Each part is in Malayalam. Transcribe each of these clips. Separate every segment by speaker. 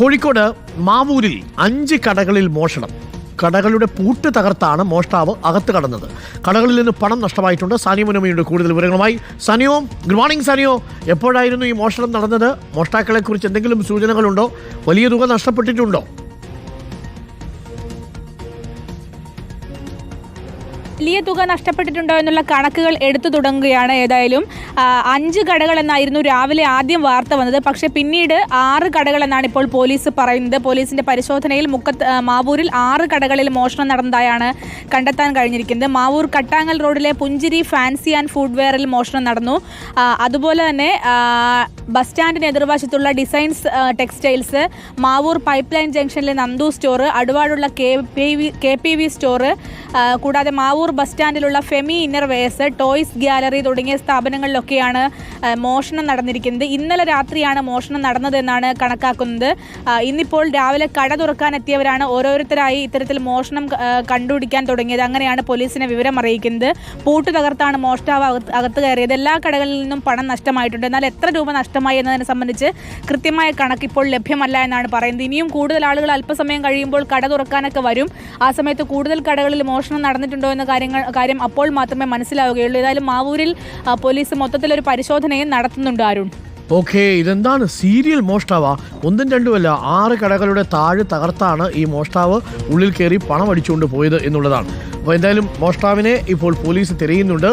Speaker 1: കോഴിക്കോട് മാവൂരിൽ അഞ്ച് കടകളിൽ മോഷണം. കടകളുടെ പൂട്ട് തകർത്താണ് മോഷ്ടാവ് അകത്ത് കടന്നത്. കടകളിൽ നിന്ന് പണം നഷ്ടമായിട്ടുണ്ട്. സാനിയോ മുനമയുടെ കൂടുതൽ വിവരങ്ങളുമായി സനിയോ. Good morning സനിയോ. എപ്പോഴായിരുന്നു ഈ മോഷണം നടന്നത്? മോഷ്ടാക്കളെ കുറിച്ച് എന്തെങ്കിലും സൂചനകളുണ്ടോ? വലിയ തുക നഷ്ടപ്പെട്ടിട്ടുണ്ടോ?
Speaker 2: വലിയ തുക നഷ്ടപ്പെട്ടിട്ടുണ്ടോ എന്നുള്ള കണക്കുകൾ എടുത്തു തുടങ്ങുകയാണ് ഏതായാലും. അഞ്ച് കടകൾ എന്നായിരുന്നു രാവിലെ ആദ്യം വാർത്ത വന്നത്. പക്ഷേ പിന്നീട് ആറ് കടകൾ എന്നാണ് ഇപ്പോൾ പോലീസ് പറയുന്നത്. പോലീസിന്റെ പരിശോധനയിൽ മുക്കത്ത് മാവൂരിൽ ആറ് കടകളിൽ മോഷണം നടന്നതായാണ് കണ്ടെത്താൻ കഴിഞ്ഞിരിക്കുന്നത്. മാവൂർ കട്ടാങ്ങൽ റോഡിലെ പുഞ്ചിരി ഫാൻസി ആൻഡ് ഫുഡ്വെയറിൽ മോഷണം നടന്നു. അതുപോലെ തന്നെ ബസ് സ്റ്റാൻഡിന് എതിർവശത്തുള്ള designs textiles Mavoor pipe line ജംഗ്ഷനിലെ Nandu store അടുവാടുള്ള K P V K P V store കൂടാതെ Mavoor bus സ്റ്റാൻഡിലുള്ള Femi inner wears toys gallery തുടങ്ങിയ സ്ഥാപനങ്ങളിലൊക്കെയാണ് മോഷണം നടന്നിരിക്കുന്നത്. ഇന്നലെ രാത്രിയാണ് മോഷണം നടന്നതെന്നാണ് കണക്കാക്കുന്നത്. ഇന്നിപ്പോൾ രാവിലെ കട തുറക്കാനെത്തിയവരാണ് ഓരോരുത്തരായി ഇത്തരത്തിൽ മോഷണം കണ്ടുപിടിക്കാൻ തുടങ്ങിയത്. അങ്ങനെയാണ് പോലീസിനെ വിവരം അറിയിക്കുന്നത്. പൂട്ട് തകർത്താണ് മോഷ്ടാവ് അകത്ത് കയറിയത്. എല്ലാ കടകളിൽ നിന്നും പണം നഷ്ടമായിട്ടുണ്ട്. എന്നാൽ എത്ര രൂപ നഷ്ടമായി എന്നതിനെ സംബന്ധിച്ച് കൃത്യമായ കണക്ക് ഇപ്പോൾ ലഭ്യമല്ല എന്നാണ് പറയുന്നത്. ഇനിയും കൂടുതൽ ആളുകൾ അല്പസമയം കഴിയുമ്പോൾ കട തുറക്കാനൊക്കെ വരും. ആ സമയത്ത് കൂടുതൽ കടകളിൽ മോഷണം നടന്നിട്ടുണ്ടോ എന്ന കാര്യങ്ങൾ കാര്യം അപ്പോൾ മാത്രമേ മനസ്സിലാവുകയുള്ളൂ. ഏതായാലും മാവൂരിൽ പോലീസ് മൊത്തത്തിലൊരു പരിശോധനയും നടത്തുന്നുണ്ട് അരുൺ.
Speaker 1: ഓക്കെ ഇതെന്താണ്? സീരിയൽ മോഷ്ടാവാ? ഒന്നും രണ്ടുമല്ല ആറ് കടകളുടെ താഴെ തകർത്താണ് ഈ മോഷ്ടാവ് ഉള്ളിൽ കയറി പണം അടിച്ചുകൊണ്ട് പോയത് എന്നുള്ളതാണ്. അപ്പോൾ എന്തായാലും മോഷ്ടാവിനെ ഇപ്പോൾ പോലീസ് തിരയുന്നുണ്ട്.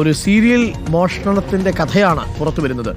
Speaker 1: ഒരു സീരിയൽ മോഷണത്തിന്റെ കഥയാണ് പുറത്തു വരുന്നത്.